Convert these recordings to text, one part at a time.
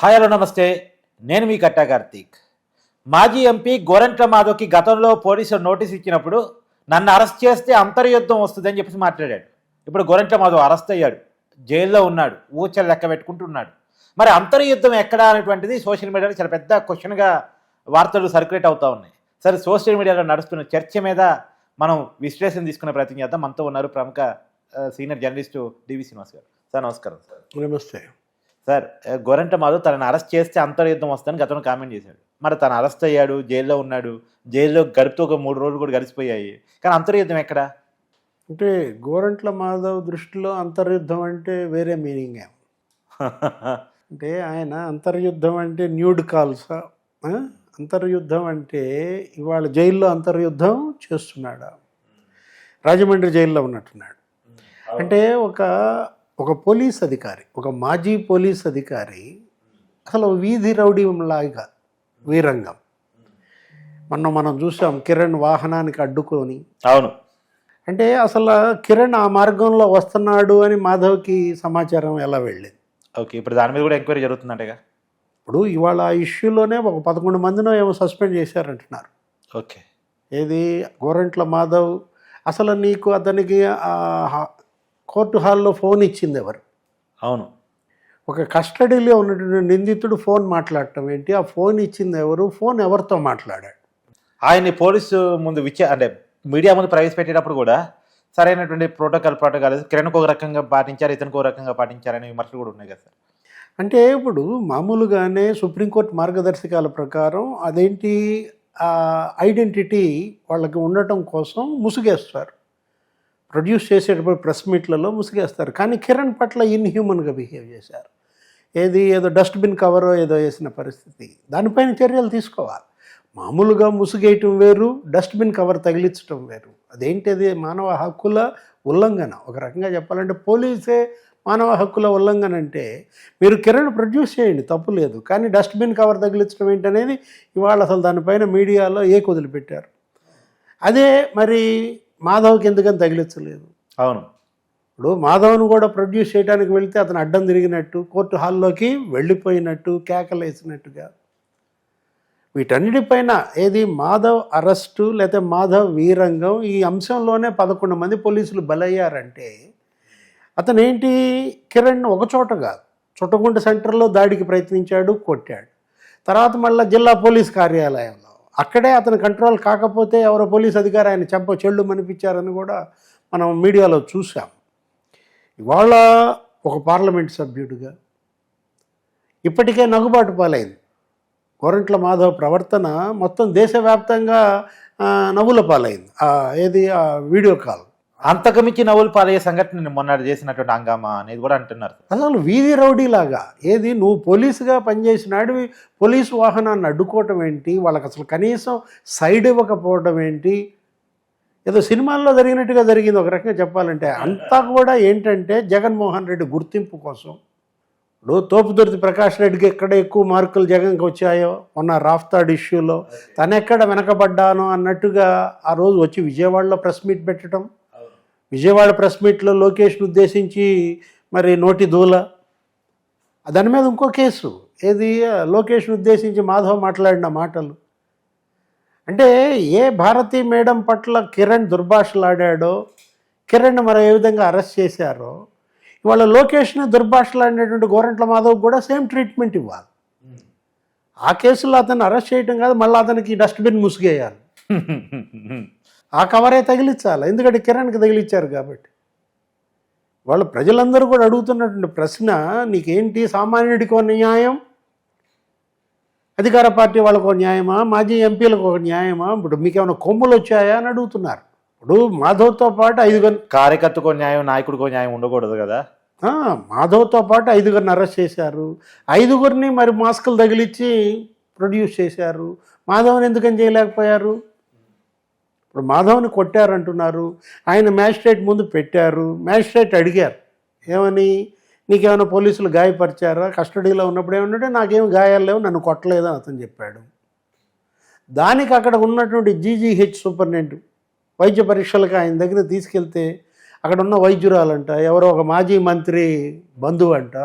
Hi hello నమస్తే. నేను మీ కట్టా కార్తీక్. మాజీ ఎంపీ గోరంట్ల మాధవ్కి గతంలో పోలీసులు నోటీస్ ఇచ్చినప్పుడు నన్ను అరెస్ట్ చేస్తే అంతర్యుద్ధం వస్తుందని చెప్పేసి మాట్లాడాడు. ఇప్పుడు గోరంట్ల మాధవ్ అరెస్ట్ అయ్యాడు. జైల్లో ఉన్నాడు. ఊచలు లెక్క పెట్టుకుంటున్నాడు. మరి అంతర్యుద్ధం ఎక్కడ అనేటువంటిది సోషల్ మీడియాలో చాలా పెద్ద క్వశ్చన్గా వార్తలు సర్క్యులేట్ అవుతూ ఉన్నాయి. సరే సోషల్ మీడియాలో నడుస్తున్న చర్చ మీద మనం విశ్లేషణ తీసుకునే ప్రయత్నం చేద్దాం. మనతో ఉన్నారు ప్రముఖ సీనియర్ జర్నలిస్టు డివి శ్రీనివాస్ గారు. సార్ నమస్కారం సార్. నమస్తే. సార్ గోరంట మాధవ్ తనని అరెస్ట్ చేస్తే అంతర్యుద్ధం వస్తుందని గతంలో కామెంట్ చేశాడు. మరి తను అరెస్ట్ అయ్యాడు జైల్లో ఉన్నాడు జైల్లో గడుపుతూ ఒక మూడు రోజులు కూడా గడిచిపోయాయి. కానీ అంతర్యుద్ధం ఎక్కడ? అంటే గోరంట్ల మాధవ్ దృష్టిలో అంతర్యుద్ధం అంటే వేరే మీనింగ్. అంటే ఆయన అంతర్యుద్ధం అంటే న్యూడ్ కాల్సా? అంతర్యుద్ధం అంటే ఇవాళ జైల్లో అంతర్యుద్ధం చేస్తున్నాడా? రాజమండ్రి జైల్లో ఉన్నట్టున్నాడు. అంటే ఒక ఒక పోలీస్ అధికారి ఒక మాజీ పోలీస్ అధికారి అసలు వీధి రౌడీ లాగా వీరంగం. మొన్న మనం చూసాం కిరణ్ వాహనానికి అడ్డుకొని. అవును. అంటే అసలు కిరణ్ ఆ మార్గంలో వస్తున్నాడు అని మాధవ్కి సమాచారం ఎలా వెళ్ళింది? ఓకే ఇప్పుడు దాని మీద కూడా ఎంక్వైరీ జరుగుతుందంటగా? ఇప్పుడు ఇవాళ ఆ ఇష్యూలోనే ఒక పదకొండు మందినో ఏమో సస్పెండ్ చేశారంటున్నారు. ఓకే. ఏది? గోరంట్ల మాధవ్. అసలు నీకు అతనికి కోర్టు హాల్లో ఫోన్ ఇచ్చింది ఎవరు? అవును. ఒక కస్టడీలో ఉన్నటువంటి నిందితుడు ఫోన్ మాట్లాడటం ఏంటి? ఆ ఫోన్ ఇచ్చింది ఎవరు? ఫోన్ ఎవరితో మాట్లాడాడు? ఆయన్ని పోలీసు ముందు విచ అంటే మీడియా ముందు ప్రవేశపెట్టేటప్పుడు కూడా సరైనటువంటి ప్రోటోకాల్ ప్రోటోకాల్ కిరణ్కి ఒక రకంగా పాటించారు ఇతనికి ఒక రకంగా పాటించారనే విమర్శలు కూడా ఉన్నాయి కదా సార్. అంటే ఇప్పుడు మామూలుగానే సుప్రీంకోర్టు మార్గదర్శకాల ప్రకారం అదేంటి? ఆ ఐడెంటిటీ వాళ్ళకి ఉండటం కోసం ముసుగేస్తారు. ప్రొడ్యూస్ చేసేటప్పుడు ప్రెస్ మీట్లలో ముసుగేస్తారు. కానీ కిరణ్ పట్ల ఇన్హ్యూమన్గా బిహేవ్ చేశారు. ఏది ఏదో డస్ట్బిన్ కవరో ఏదో వేసిన పరిస్థితి. దానిపైన చర్యలు తీసుకోవాలి. మామూలుగా ముసుగేయటం వేరు డస్ట్బిన్ కవర్ తగిలించడం వేరు. అదేంటిది మానవ హక్కుల ఉల్లంఘన. ఒక రకంగా చెప్పాలంటే పోలీసే మానవ హక్కుల ఉల్లంఘన అంటే మీరు కిరణ్ ప్రొడ్యూస్ చేయండి తప్పు లేదు. కానీ డస్ట్బిన్ కవర్ తగిలించడం ఏంటనేది ఇవాళ అసలు దానిపైన మీడియాలో ఏ కుదిలిపెట్టారు అదే మరి మాధవ్కి ఎందుకని తగిలించలేదు? అవును. ఇప్పుడు మాధవ్ను కూడా ప్రొడ్యూస్ చేయడానికి వెళ్తే అతను అడ్డం తిరిగినట్టు కోర్టు హాల్లోకి వెళ్ళిపోయినట్టు కేకలేసినట్టుగా. వీటన్నిటిపైన ఏది మాధవ్ అరెస్టు లేకపోతే మాధవ్ వీరంగం ఈ అంశంలోనే పదకొండు మంది పోలీసులు బలయ్యారంటే అతను ఏంటి కిరణ్ ఒక చోట కాదు. చుట్టగుంట సెంటర్లో దాడికి ప్రయత్నించాడు కొట్టాడు. తర్వాత మళ్ళీ జిల్లా పోలీస్ కార్యాలయంలో. అక్కడే అతను కంట్రోల్ కాకపోతే ఎవరో పోలీస్ అధికారి ఆయన చెంప చెళ్ళు మనిపించారని కూడా మనం మీడియాలో చూసాం ఇవాళ ఒక పార్లమెంట్ సభ్యుడిగా ఇప్పటికే నగుబాటు పాలైంది. గోరంట్ల మాధవ్ ప్రవర్తన మొత్తం దేశవ్యాప్తంగా నవ్వుల పాలైంది. ఏది? ఆ వీడియో కాల్. అంతకుమించి నవ్వులు పాలయ్యే సంఘటన మొన్న చేసినటువంటి హంగామా అనేది కూడా అంటున్నారు అసలు వీధి రౌడీలాగా ఏది? నువ్వు పోలీసుగా పనిచేసినాడు పోలీసు వాహనాన్ని అడ్డుకోవటం ఏంటి? వాళ్ళకి అసలు కనీసం సైడ్ ఇవ్వకపోవడం ఏంటి? ఏదో సినిమాల్లో జరిగినట్టుగా జరిగింది. ఒక రకంగా చెప్పాలంటే అంతా కూడా ఏంటంటే జగన్మోహన్ రెడ్డి గుర్తింపు కోసం. ఇప్పుడు తోపుదుర్తి ప్రకాష్ రెడ్డికి ఎక్కడ ఎక్కువ మార్కులు జగన్కి వచ్చాయో? మొన్న రాఫ్తాడ్ ఇష్యూలో తనెక్కడ వెనకబడ్డానో అన్నట్టుగా ఆ రోజు వచ్చి విజయవాడలో ప్రెస్ మీట్ పెట్టడం. విజయవాడ ప్రెస్ మీట్లో లోకేష్ను ఉద్దేశించి మరి నోటి దూల. దాని మీద ఇంకో కేసు. ఏది? లోకేష్ను ఉద్దేశించి మాధవ్ మాట్లాడిన మాటలు. అంటే ఏ భారతీ మేడం పట్ల కిరణ్ దుర్భాషలాడాడో కిరణ్ మరి ఏ విధంగా అరెస్ట్ చేశారో ఇవాళ లోకేష్ని దుర్భాషలాడినటువంటి గోరంట్ల మాధవ్ కూడా సేమ్ ట్రీట్మెంట్ ఇవ్వాలి. ఆ కేసులో అతను అరెస్ట్ చేయటం కాదు మళ్ళీ అతనికి డస్ట్బిన్ ముసుగేయాలి. ఆ కవరే తగిలించాలి. ఎందుకంటే కిరణ్కి తగిలిచ్చారు కాబట్టి. వాళ్ళ ప్రజలందరూ కూడా అడుగుతున్నటువంటి ప్రశ్న నీకేంటి సామాన్యుడికి ఒక న్యాయం? అధికార పార్టీ వాళ్ళకు ఒక న్యాయమా? మాజీ ఎంపీలకు ఒక న్యాయమా? ఇప్పుడు మీకు ఏమైనా కొమ్ములు వచ్చాయా అని అడుగుతున్నారు. ఇప్పుడు మాధవ్తో పాటు ఐదుగురు కార్యకర్తకో న్యాయం నాయకుడికో న్యాయం ఉండకూడదు కదా? మాధవ్తో పాటు ఐదుగురిని అరెస్ట్ చేశారు. ఐదుగురిని మరి మాస్కులు తగిలిచ్చి ప్రొడ్యూస్ చేశారు. మాధవ్ని ఎందుకని చేయలేకపోయారు? ఇప్పుడు మాధవ్ని కొట్టారంటున్నారు. ఆయన మ్యాజిస్ట్రేట్ ముందు పెట్టారు. మ్యాజిస్ట్రేట్ అడిగారు. ఏమని? నీకేమైనా పోలీసులు గాయపరిచారా? కస్టడీలో ఉన్నప్పుడు ఏమన్నాడు నాకేం గాయాలు లేవు నన్ను కొట్టలేదు అని అతను చెప్పాడు. దానికి అక్కడ ఉన్నటువంటి జీజీహెచ్ సూపరింటెండెంట్ వైద్య పరీక్షలకు ఆయన దగ్గర తీసుకెళ్తే అక్కడ ఉన్న వైద్యురాలంట ఎవరో ఒక మాజీ మంత్రి బంధువు అంట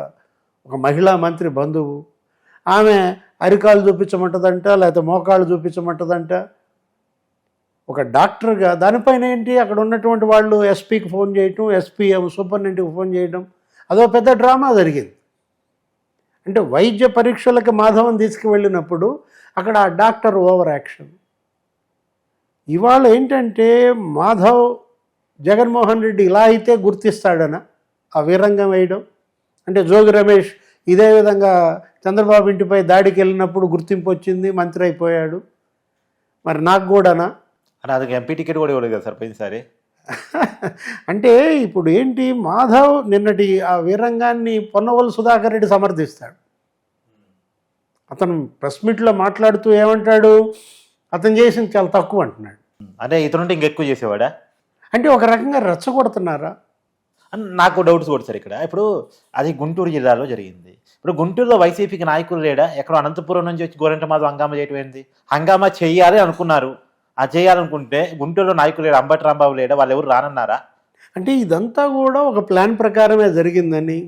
ఒక మహిళా మంత్రి బంధువు. ఆమె అరికాలు చూపించమంటదంట లేకపోతే మోకాళ్ళు చూపించమంటదంట. ఒక డాక్టర్గా దానిపైన ఏంటి? అక్కడ ఉన్నటువంటి వాళ్ళు ఎస్పీకి ఫోన్ చేయటం ఎస్పీ సూపరింటెండెంట్కి ఫోన్ చేయడం అదో పెద్ద డ్రామా జరిగింది. అంటే వైద్య పరీక్షలకు మాధవం తీసుకువెళ్ళినప్పుడు అక్కడ ఆ డాక్టర్ ఓవర్ యాక్షన్. ఇవాళ ఏంటంటే మాధవ్ జగన్మోహన్ రెడ్డి ఇలా అయితే గుర్తిస్తాడన ఆ వీరంగం వేయడం. అంటే జోగి రమేష్ ఇదే విధంగా చంద్రబాబు ఇంటిపై దాడికి వెళ్ళినప్పుడు గుర్తింపు వచ్చింది మంత్రి అయిపోయాడు. మరి నాకు కూడానా? అని అది ఎంపీ టికెట్ కూడా ఇవ్వలేదు కదా సార్ పోయినసారి? అంటే ఇప్పుడు ఏంటి మాధవ్ నిన్నటి ఆ వీరంగాన్ని పొన్నవోలు సుధాకర్ రెడ్డి సమర్థిస్తాడు. అతను ప్రెస్ మీట్లో మాట్లాడుతూ ఏమంటాడు? అతను చేసింది చాలా తక్కువ అంటున్నాడు. అంటే ఇతనుంటే ఇంకెక్కువ చేసేవాడా? అంటే ఒక రకంగా రెచ్చగొడుతున్నారా? అని నాకు డౌట్స్ కూడా సార్ ఇక్కడ. ఇప్పుడు అది గుంటూరు జిల్లాలో జరిగింది. ఇప్పుడు గుంటూరులో వైసీపీకి నాయకులు లేడా? ఎక్కడో అనంతపురం నుంచి వచ్చి గోరంట మాధవ్ హంగామా చేయటం ఏంది? హంగామా చెయ్యాలి అనుకున్నారు. ఆ చేయాలనుకుంటే గుంటూరులో నాయకులు లేడు అంబటి రాంబాబు లేడా? వాళ్ళు ఎవరు రానన్నారా? అంటే ఇదంతా కూడా ఒక ప్లాన్ ప్రకారమే జరిగిందని.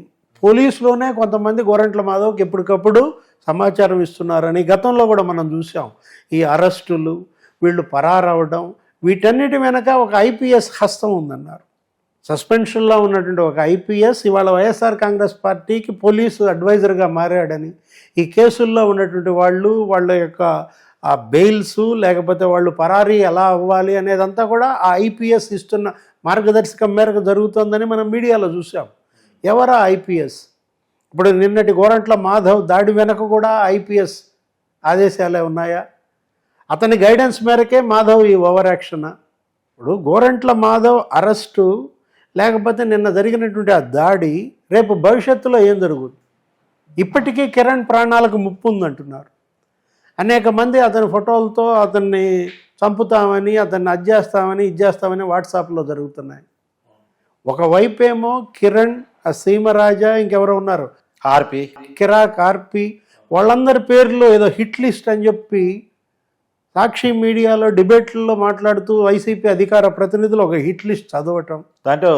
పోలీసులోనే కొంతమంది గోరంట్ల మాధవ్కి ఎప్పటికప్పుడు సమాచారం ఇస్తున్నారని గతంలో కూడా మనం చూసాం ఈ అరెస్టులు వీళ్ళు పరారవడం వీటన్నిటి వెనక ఒక ఐపీఎస్ హస్తం ఉందన్నారు. సస్పెన్షన్లో ఉన్నటువంటి ఒక ఐపీఎస్ ఇవాళ వైఎస్ఆర్ కాంగ్రెస్ పార్టీకి పోలీసు అడ్వైజర్గా మారాడని. ఈ కేసుల్లో ఉన్నటువంటి వాళ్ళు వాళ్ళ యొక్క ఆ బెయిల్స్ లేకపోతే వాళ్ళు పరారీ ఎలా అవ్వాలి అనేదంతా కూడా ఆ ఐపీఎస్ ఇస్తున్న మార్గదర్శకం మేరకు జరుగుతుందని మనం మీడియాలో చూసాం ఎవరా ఐపీఎస్? ఇప్పుడు నిన్నటి గోరంట్ల మాధవ్ దాడి వెనక కూడా ఐపీఎస్ ఆదేశాలే ఉన్నాయా? అతని గైడెన్స్ మేరకే మాధవ్ ఈ ఓవర్ యాక్షన్? ఇప్పుడు గోరంట్ల మాధవ్ అరెస్టు లేకపోతే నిన్న జరిగినటువంటి ఆ దాడి రేపు భవిష్యత్తులో ఏం జరుగుతుంది? ఇప్పటికీ కిరణ్ ప్రాణాలకు ముప్పు ఉందంటున్నారు. అనేక మంది అతని ఫోటోలతో అతన్ని చంపుతామని అతన్ని అది చేస్తామని ఇది చేస్తామని వాట్సాప్లో జరుగుతున్నాయి. ఒకవైపు ఏమో కిరణ్ ఆ సీమరాజా ఇంకెవరో ఉన్నారు. ఆర్పి. కిరా కార్పి వాళ్ళందరి పేర్లు ఏదో హిట్ లిస్ట్ అని చెప్పి సాక్షి మీడియాలో డిబేట్లలో మాట్లాడుతూ వైసీపీ అధికార ప్రతినిధులు ఒక హిట్ లిస్ట్ చదవటం. దాంట్లో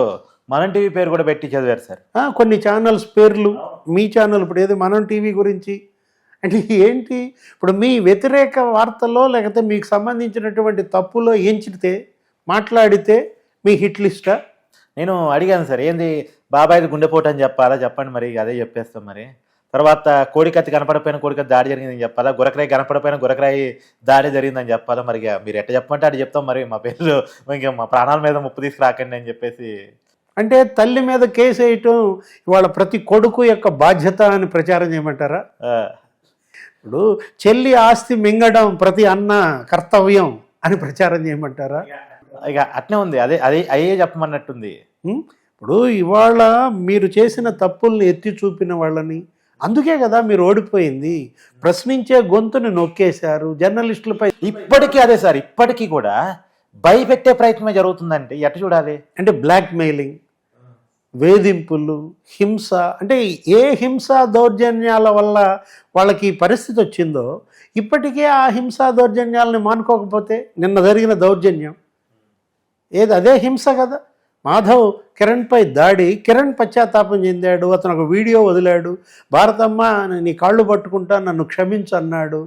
మనం టీవీ పేరు కూడా పెట్టి చదివారు సార్. కొన్ని ఛానల్స్ పేర్లు మీ ఛానల్ ఇప్పుడు ఏది? మనం టీవీ గురించి? అంటే ఏంటి? ఇప్పుడు మీ వ్యతిరేక వార్తలో లేకపోతే మీకు సంబంధించినటువంటి తప్పులో ఎంచితే మాట్లాడితే మీ హిట్ లిస్టా? నేను అడిగాను సార్ ఏంది బాబాయ్ది గుండెపోటు అని చెప్పాలా? చెప్పండి మరి అదే చెప్పేస్తాం మరి. తర్వాత కోడికత్తి కనపడపోయిన కోడికత్తి దాడి జరిగిందని చెప్పాలా? గురకరాయి కనపడపోయిన గురకరాయి దాడి జరిగిందని చెప్పాలా? మరి మీరు ఎట్ట చెప్పమంటే అటు చెప్తాం మరి మా పేర్లు ఇంకా మా ప్రాణాల మీద ముప్పు తీసుకురాకండి అని చెప్పేసి. అంటే తల్లి మీద కేసు వేయటం ఇవాళ ప్రతి కొడుకు యొక్క బాధ్యత అని ప్రచారం చేయమంటారా? ఇప్పుడు చెల్లి ఆస్తి మింగడం ప్రతి అన్న కర్తవ్యం అని ప్రచారం చేయమంటారా? ఇక అట్నే ఉంది. అదే అదే అయ్యే చెప్పమన్నట్టుంది? ఇప్పుడు ఇవాళ మీరు చేసిన తప్పుల్ని ఎత్తి చూపిన వాళ్ళని అందుకే కదా మీరు ఓడిపోయింది. ప్రశ్నించే గొంతుని నొక్కేశారు జర్నలిస్టులపై ఇప్పటికీ అదే సార్ ఇప్పటికీ కూడా భయపెట్టే ప్రయత్నమే జరుగుతుందంటే ఎట్ట చూడాలి? అంటే బ్లాక్ మెయిలింగ్ వేధింపులు హింస అంటే ఏ హింస దౌర్జన్యాల వల్ల వాళ్ళకి పరిస్థితి వచ్చిందో ఇప్పటికే ఆ హింసా దౌర్జన్యాలని మానుకోకపోతే నిన్న జరిగిన దౌర్జన్యం. ఏది? అదే హింస కదా. మాధవ్ కిరణ్పై దాడి కిరణ్ పశ్చాత్తాపం చెందాడు అతను ఒక వీడియో వదిలాడు భారతమ్మ నీ కాళ్ళు పట్టుకుంటా నన్ను క్షమించు అన్నాడు.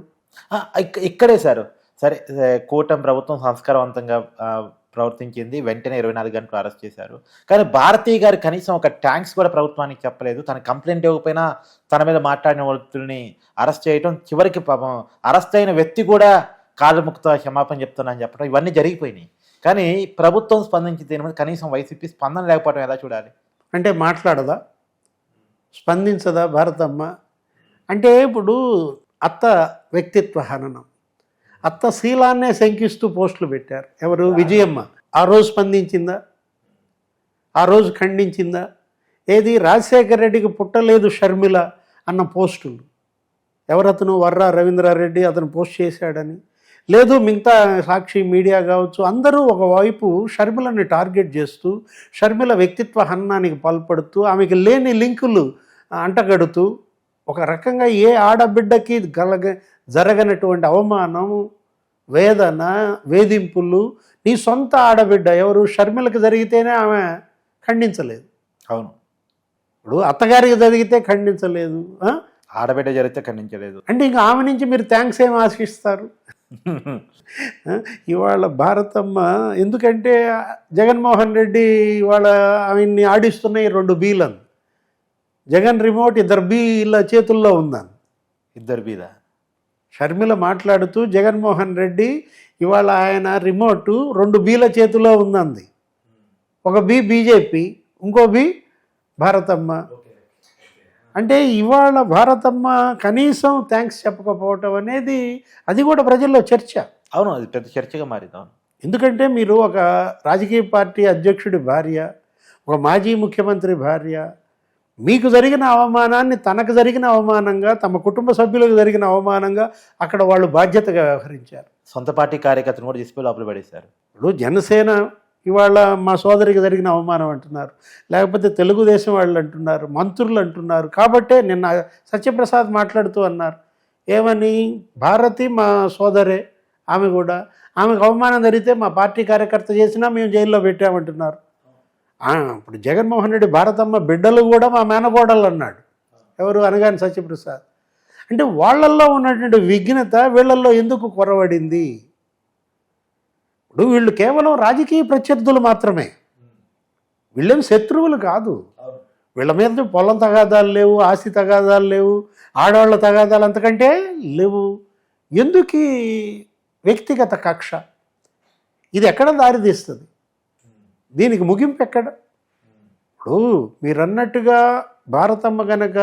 ఇక్కడే సార్. సరే కూటమి ప్రభుత్వం సంస్కారవంతంగా ప్రవర్తించింది. వెంటనే ఇరవై నాలుగు గంటలు అరెస్ట్ చేశారు. కానీ భారతీయ గారు కనీసం ఒక ట్యాంక్స్ కూడా ప్రభుత్వానికి చెప్పలేదు. తన కంప్లైంట్ ఇవ్వకపోయినా తన మీద మాట్లాడిన వ్యక్తుల్ని అరెస్ట్ చేయటం చివరికి పాపం అరెస్ట్ అయిన వ్యక్తి కూడా కాలముక్త ముక్త క్షమాపణ చెప్తున్నానని చెప్పడం ఇవన్నీ జరిగిపోయినాయి. కానీ ప్రభుత్వం స్పందించి దీని మీద కనీసం వైసీపీ స్పందన లేకపోవడం ఎలా చూడాలి? అంటే మాట్లాడదా? స్పందించదా? భారతమ్మ? అంటే ఇప్పుడు అత్త వ్యక్తిత్వ హననం. అత్త శీలాన్నే శంకిస్తూ పోస్టులు పెట్టారు. ఎవరు? విజయమ్మ. ఆ రోజు స్పందించిందా? ఆ రోజు ఖండించిందా? ఏది? రాజశేఖర రెడ్డికి పుట్టలేదు షర్మిల అన్న పోస్టులు. ఎవరతను? వర్రా రవీంద్రారెడ్డి అతను పోస్ట్ చేశాడని. లేదు మిగతా సాక్షి మీడియా కావచ్చు అందరూ ఒకవైపు షర్మిలని టార్గెట్ చేస్తూ షర్మిల వ్యక్తిత్వ హననానికి పాల్పడుతూ ఆమెకి లేని లింకులు అంటగడుతూ ఒక రకంగా ఏ ఆడబిడ్డకి గలగ జరగనటువంటి అవమానం వేదన వేధింపులు నీ సొంత ఆడబిడ్డ ఎవరు షర్మిలకు జరిగితేనే ఆమె ఖండించలేదు. అవును. ఇప్పుడు అత్తగారికి జరిగితే ఖండించలేదు? ఆడబిడ్డ జరిగితే ఖండించలేదు. అంటే ఇంకా ఆమె నుంచి మీరు థ్యాంక్స్ ఏం ఆశిస్తారు? ఇవాళ భారతమ్మ ఎందుకంటే జగన్మోహన్ రెడ్డి ఇవాళ ఆయన్ని ఆడిస్తున్న ఈ రెండు బీలను జగన్ రిమోట్ ఇద్దరు బీల చేతుల్లో ఉందని. ఇద్దరు మీద. షర్మిల మాట్లాడుతూ జగన్మోహన్ రెడ్డి ఇవాళ ఆయన రిమోట్ రెండు బీల చేతిలో ఉందంది. ఒక బి బీజేపీ ఇంకో బి భారతమ్మ. అంటే ఇవాళ భారతమ్మ కనీసం థ్యాంక్స్ చెప్పకపోవటం అనేది అది కూడా ప్రజల్లో చర్చ. అవును అది పెద్ద చర్చగా మారింది అవును. ఎందుకంటే మీరు ఒక రాజకీయ పార్టీ అధ్యక్షుడి భార్య ఒక మాజీ ముఖ్యమంత్రి భార్య మీకు జరిగిన అవమానాన్ని తనకు జరిగిన అవమానంగా తమ కుటుంబ సభ్యులకు జరిగిన అవమానంగా అక్కడ వాళ్ళు బాధ్యతగా వ్యవహరించారు. సొంత పార్టీ కార్యకర్తను కూడా తీసుకుని లోపల పడేశారు. ఇప్పుడు జనసేన ఇవాళ మా సోదరికి జరిగిన అవమానం అంటున్నారు. లేకపోతే తెలుగుదేశం వాళ్ళు అంటున్నారు మంత్రులు అంటున్నారు. కాబట్టే నిన్న సత్యప్రసాద్ మాట్లాడుతూ అన్నారు. ఏమని? భారతి మా సోదరే ఆమె కూడా. ఆమెకు అవమానం జరిగితే మా పార్టీ కార్యకర్త చేసినా మేము జైల్లో పెట్టామంటున్నారు. ఇప్పుడు జగన్మోహన్ రెడ్డి భారతమ్మ బిడ్డలు కూడా మా మేనకోడలు అన్నాడు. ఎవరు? అనగాని సత్యప్రసాద్. అంటే వాళ్ళల్లో ఉన్నటువంటి విఘ్నత వీళ్ళల్లో ఎందుకు కొరవడింది? ఇప్పుడు వీళ్ళు కేవలం రాజకీయ ప్రత్యర్థులు మాత్రమే. వీళ్ళేం శత్రువులు కాదు. వీళ్ళ మీద పొలం తగాదాలు లేవు ఆస్తి తగాదాలు లేవు ఆడవాళ్ళ తగాదాలు అంతకంటే లేవు. ఎందుకు వ్యక్తిగత కక్ష? ఇది ఎక్కడ దారితీస్తుంది? దీనికి ముగింపు ఎక్కడ? ఇప్పుడు మీరు అన్నట్టుగా భారతమ్మ గనక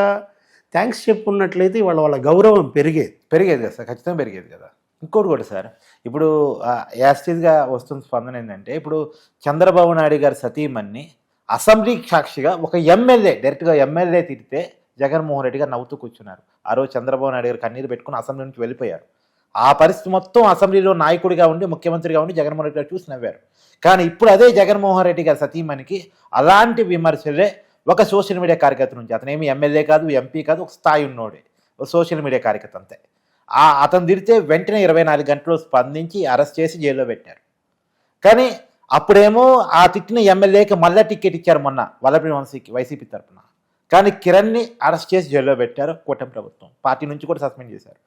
థ్యాంక్స్ చెప్పున్నట్లయితే వాళ్ళ వాళ్ళ గౌరవం పెరిగేది. పెరిగేది కదా సార్? ఖచ్చితంగా పెరిగేది కదా? ఇంకోటి కూడా సార్ ఇప్పుడు యాస్టీజ్గా వస్తున్న స్పందన ఏంటంటే ఇప్పుడు చంద్రబాబు నాయుడు గారి సతీమణ్ణి అసెంబ్లీ సాక్షిగా ఒక ఎమ్మెల్యే డైరెక్ట్గా ఎమ్మెల్యే తిడితే జగన్మోహన్ రెడ్డి గారు నవ్వుతూ కూర్చున్నారు. ఆ రోజు చంద్రబాబు నాయుడు గారు కన్నీరు పెట్టుకుని అసెంబ్లీ నుంచి వెళ్ళిపోయారు. ఆ పరిస్థితి మొత్తం అసెంబ్లీలో నాయకుడిగా ఉండి ముఖ్యమంత్రిగా ఉండి జగన్మోహన్ రెడ్డి గారు చూసి నవ్వారు. కానీ ఇప్పుడు అదే జగన్మోహన్ రెడ్డి గారి సతీమణికి అలాంటి విమర్శలే ఒక సోషల్ మీడియా కార్యకర్త నుంచి. అతనేమి ఎమ్మెల్యే కాదు ఎంపీ కాదు ఒక స్థాయి ఉన్నోడే. ఒక సోషల్ మీడియా కార్యకర్త అంతే. ఆ అతను తిడితే వెంటనే ఇరవై నాలుగు గంటలు స్పందించి అరెస్ట్ చేసి జైల్లో పెట్టారు. కానీ అప్పుడేమో ఆ తిట్టిన ఎమ్మెల్యేకి మళ్ళా టికెట్ ఇచ్చారు మొన్న వల్లభి వంశీకి వైసీపీ తరఫున కానీ కిరణ్ని అరెస్ట్ చేసి జైల్లో పెట్టారు కూటమి ప్రభుత్వం. పార్టీ నుంచి కూడా సస్పెండ్ చేశారు.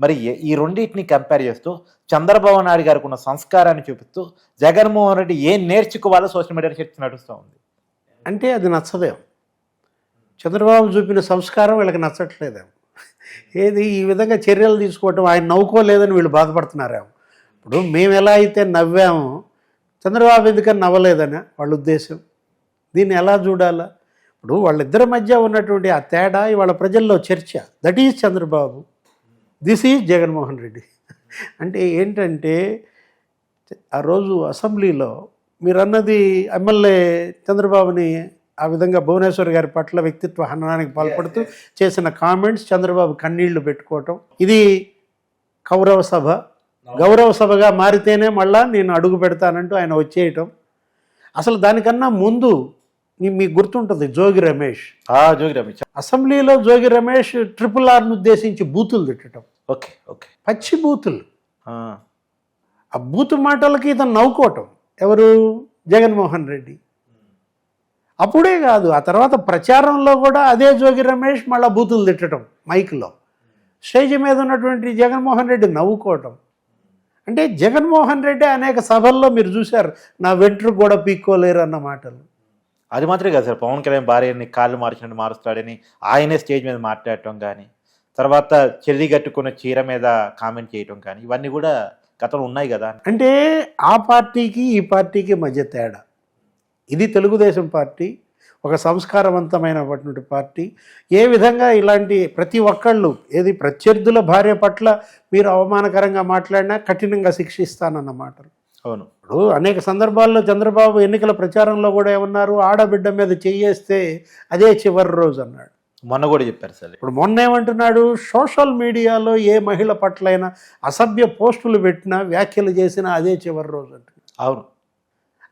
మరి ఈ రెండింటిని కంపేర్ చేస్తూ చంద్రబాబు నాయుడు గారికి ఉన్న సంస్కారాన్ని చూపిస్తూ జగన్మోహన్ రెడ్డి ఏం నేర్చుకోవాలో సోషల్ మీడియా చర్చ నడుస్తూ ఉంది. అంటే అది నచ్చదేం చంద్రబాబు చూపిన సంస్కారం వీళ్ళకి నచ్చట్లేదేమో. ఏది ఈ విధంగా చర్యలు తీసుకోవటం ఆయన నవ్వుకోలేదని వీళ్ళు బాధపడుతున్నారేమో. ఇప్పుడు మేము ఎలా అయితే నవ్వామో చంద్రబాబు ఎందుకని నవ్వలేదని వాళ్ళ ఉద్దేశం. దీన్ని ఎలా చూడాలా? ఇప్పుడు వాళ్ళిద్దరి మధ్య ఉన్నటువంటి ఆ తేడా ఇవాళ ప్రజల్లో చర్చ. That is Chandrababu. This is Jaganmohan Reddy. అంటే ఏంటంటే ఆ రోజు అసెంబ్లీలో మీరు అన్నది ఎమ్మెల్యే చంద్రబాబుని ఆ విధంగా భువనేశ్వర్ గారి పట్ల వ్యక్తిత్వ హననానికి పాల్పడుతూ చేసిన కామెంట్స్ చంద్రబాబు కన్నీళ్ళు పెట్టుకోవటం. ఇది కౌరవ సభ. గౌరవ సభగా మారితేనే మళ్ళా నేను అడుగు పెడతానంటూ ఆయన వచ్చేయటం. అసలు దానికన్నా ముందు మీకు గుర్తుంటుంది జోగి రమేష్? ఆ జోగి రమేష్. అసెంబ్లీలో జోగి రమేష్ ట్రిపుల్ ఆర్ను ఉద్దేశించి బూతులు తిట్టడం ఓకే ఓకే. పచ్చి బూతులు. ఆ, బూతు మాటలకి ఇతను నవ్వుకోవటం. ఎవరు? జగన్మోహన్ రెడ్డి. అప్పుడే కాదు ఆ తర్వాత ప్రచారంలో కూడా అదే జోగి రమేష్ మళ్ళా బూతులు తిట్టడం మైక్లో. స్టేజ్ మీద ఉన్నటువంటి జగన్మోహన్ రెడ్డి నవ్వుకోవటం. అంటే జగన్మోహన్ రెడ్డి అనేక సభల్లో మీరు చూశారు నా వెంట్రుకు కూడా పీక్కోలేరు అన్న మాటలు. అది మాత్రమే కాదు సార్ పవన్ కళ్యాణ్ భార్యని కాళ్ళు మార్చినట్టు మారుస్తాడని ఆయనే స్టేజ్ మీద మాట్లాడటం కానీ. తర్వాత చెల్లి కట్టుకున్న చీర మీద కామెంట్ చేయటం కానీ ఇవన్నీ కూడా గతంలో ఉన్నాయి కదా. అంటే ఆ పార్టీకి ఈ పార్టీకి మధ్య తేడా. ఇది తెలుగుదేశం పార్టీ ఒక సంస్కారవంతమైనటువంటి పార్టీ. ఏ విధంగా ఇలాంటి ప్రతి ఒక్కళ్ళు ఏది ప్రత్యర్థుల భార్య పట్ల మీరు అవమానకరంగా మాట్లాడినా కఠినంగా శిక్షిస్తానన్న మాటలు. అవును. ఇప్పుడు అనేక సందర్భాల్లో చంద్రబాబు ఎన్నికల ప్రచారంలో కూడా ఏమన్నారు? ఆడబిడ్డ మీద చెయ్యేస్తే అదే చివరి రోజు అన్నాడు. మొన్న కూడా చెప్పారు సార్. ఇప్పుడు మొన్న ఏమంటున్నాడు? సోషల్ మీడియాలో ఏ మహిళ పట్లైనా అసభ్య పోస్టులు పెట్టినా వ్యాఖ్యలు చేసినా అదే చివరి రోజు అవును.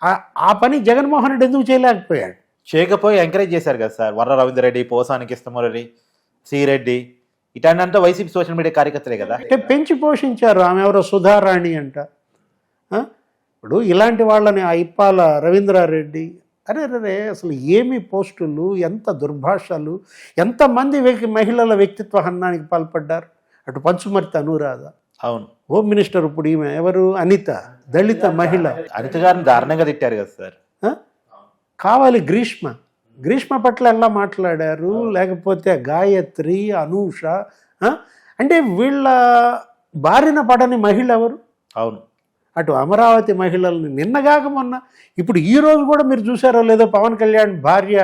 ఆ- ఆ పని జగన్మోహన్ రెడ్డి ఎందుకు చేయలేకపోయాడు? చేయకపోయి ఎంకరేజ్ చేశారు కదా సార్. వర్ర రవీంద్ర రెడ్డి పోసాని కృష్ణమురళి సిరెడ్డి ఇట్లాంటి అంతా వైసీపీ సోషల్ మీడియా కార్యకర్తలే కదా. అంటే పెంచి పోషించారు ఆమె ఎవరో సుధారాణి అంట? ఇప్పుడు ఇలాంటి వాళ్ళని ఆ ఇప్పాల రవీంద్రారెడ్డి అరే రే అసలు ఏమి పోస్టులు ఎంత దుర్భాషలు ఎంతమంది వ్యక్తి మహిళల వ్యక్తిత్వ హన్నానికి పాల్పడ్డారు? అటు పంచుమర్తి అనురాధ అవును. హోమ్ మినిస్టర్ ఇప్పుడు ఈమె ఎవరు? అనిత దళిత మహిళ. అనిత గారిని దారుణంగా తిట్టారు కదా సార్? కావాలి గ్రీష్మ. గ్రీష్మ పట్ల ఎలా మాట్లాడారు? లేకపోతే గాయత్రి అనూష? అంటే వీళ్ళ బారిన పడని మహిళ ఎవరు? అవును. అటు అమరావతి మహిళల్ని నిన్నగాక మొన్న ఇప్పుడు ఈ రోజు కూడా మీరు చూసారో లేదో పవన్ కళ్యాణ్ భార్య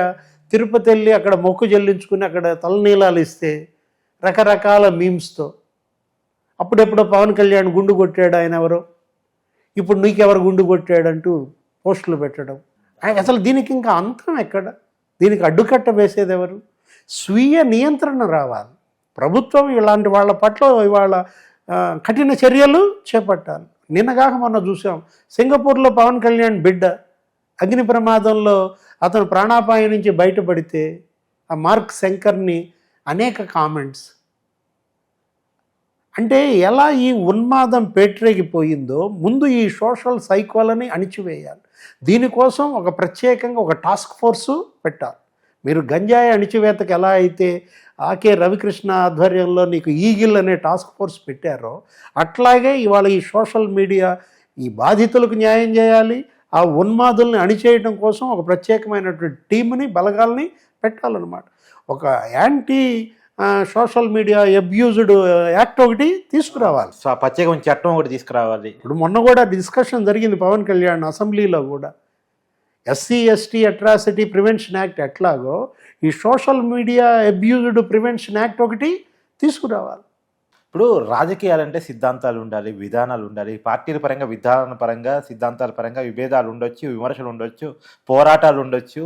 తిరుపతి వెళ్ళి అక్కడ మొక్కు చెల్లించుకుని అక్కడ తలనీలాలు ఇస్తే రకరకాల మీమ్స్తో. అప్పుడెప్పుడో పవన్ కళ్యాణ్ గుండు కొట్టాడు ఆయన ఎవరో. ఇప్పుడు నీకెవరు గుండు కొట్టాడంటూ పోస్టులు పెట్టడం. అసలు దీనికి ఇంకా అంతం ఎక్కడ? దీనికి అడ్డుకట్ట వేసేది ఎవరు? స్వీయ నియంత్రణ రావాలి. ప్రభుత్వం ఇలాంటి వాళ్ళ పట్ల ఇవాళ కఠిన చర్యలు చేపట్టాలి. నిన్నగాక మొన్న చూసాం సింగపూర్లో పవన్ కళ్యాణ్ బిడ్డ. అగ్ని ప్రమాదంలో అతను ప్రాణాపాయం నుంచి బయటపడితే ఆ మార్క్ శంకర్ని అనేక కామెంట్స్. అంటే ఎలా ఈ ఉన్మాదం పేట్రేగిపోయిందో ముందు ఈ సోషల్ సైకోలని అణిచివేయాలి. దీనికోసం ఒక ప్రత్యేకంగా ఒక టాస్క్ ఫోర్సు పెట్టాలి. మీరు గంజాయి అణిచివేతకు ఎలా అయితే ఆకే రవికృష్ణ ఆధ్వర్యంలో నీకు ఈగిల్ అనే టాస్క్ ఫోర్స్ పెట్టారో అట్లాగే ఇవాళ ఈ సోషల్ మీడియా ఈ బాధితులకు న్యాయం చేయాలి ఆ ఉన్మాదుల్ని అణిచేయడం కోసం ఒక ప్రత్యేకమైనటువంటి టీంని బలగాల్ని పెట్టాలన్నమాట. ఒక anti social media abused act ఒకటి తీసుకురావాలి. ప్రత్యేకమైన చట్టం ఒకటి తీసుకురావాలి. ఇప్పుడు మొన్న కూడా డిస్కషన్ జరిగింది పవన్ కళ్యాణ్ అసెంబ్లీలో కూడా. SC ST atrocity prevention act ఎట్లాగో ఈ social media abused prevention act ఒకటి తీసుకురావాలి. ఇప్పుడు రాజకీయాలంటే సిద్ధాంతాలు ఉండాలి విధానాలు ఉండాలి. పార్టీల పరంగా విధాన పరంగా సిద్ధాంతాల పరంగా విభేదాలు ఉండొచ్చు విమర్శలు ఉండొచ్చు పోరాటాలు ఉండొచ్చు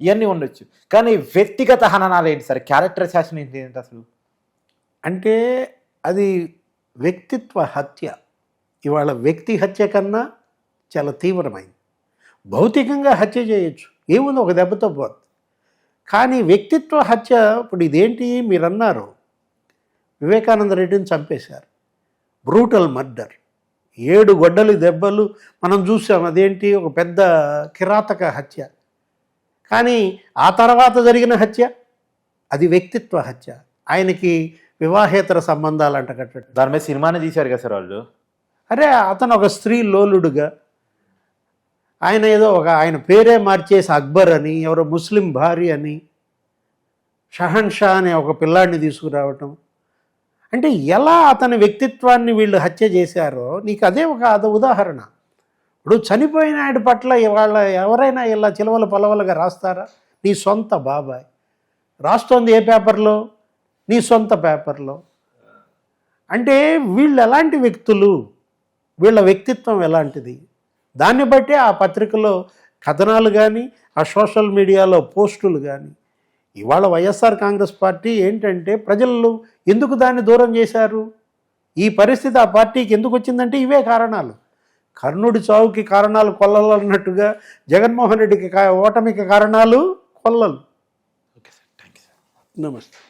ఇవన్నీ ఉండొచ్చు. కానీ వ్యక్తిగత హననాలు ఏంటి సార్? క్యారెక్టర్ అసాసిన్ ఏంటి ఏంటి అసలు? అంటే అది వ్యక్తిత్వ హత్య. ఇవాళ వ్యక్తి హత్య కన్నా చాలా తీవ్రమైంది. భౌతికంగా హత్య చేయొచ్చు. ఏముంది? ఒక దెబ్బతో పోతుంది కానీ వ్యక్తిత్వ హత్య ఇప్పుడు ఇదేంటి మీరు అన్నారు వివేకానంద రెడ్డిని చంపేశారు. Brutal murder. ఏడు గొడ్డలి దెబ్బలు మనం చూసాం. అదేంటి? ఒక పెద్ద కిరాతక హత్య. కానీ ఆ తర్వాత జరిగిన హత్య? అది వ్యక్తిత్వ హత్య. ఆయనకి వివాహేతర సంబంధాలు అంటగట్టడం దాని మీద సినిమానే తీశారు కదా సార్ వాళ్ళు? అరే అతను ఒక స్త్రీ లోలుడుగా ఆయన ఏదో ఒక ఆయన పేరే మార్చేసి అక్బర్ అని ఎవరో ముస్లిం భార్య అని షహన్ షా అనే ఒక పిల్లాడిని తీసుకురావటం. అంటే ఎలా అతని వ్యక్తిత్వాన్ని వీళ్ళు హత్య చేశారో నీకు అదే ఒక అద ఉదాహరణ. ఇప్పుడు చనిపోయిన ఆయన పట్ల ఇవాళ ఎవరైనా ఇలా చిలవలు పలవలుగా రాస్తారా? నీ సొంత బాబాయ్. రాస్తోంది ఏ పేపర్లో? నీ సొంత పేపర్లో. అంటే వీళ్ళు ఎలాంటి వ్యక్తులు? వీళ్ళ వ్యక్తిత్వం ఎలాంటిది? దాన్ని బట్టే ఆ పత్రికలో కథనాలు కానీ ఆ సోషల్ మీడియాలో పోస్టులు కానీ ఇవాళ వైఎస్ఆర్ కాంగ్రెస్ పార్టీ ఏంటంటే ప్రజలు ఎందుకు దాన్ని దూరం చేశారు? ఈ పరిస్థితి ఆ పార్టీకి ఎందుకు వచ్చిందంటే ఇవే కారణాలు. కర్ణుడి చావుకి కారణాలు కొల్లలు అన్నట్టుగా జగన్మోహన్ రెడ్డికి కా- ఓటమికి కారణాలు కొల్లలు. Okay sir. Thank you sir. నమస్తే.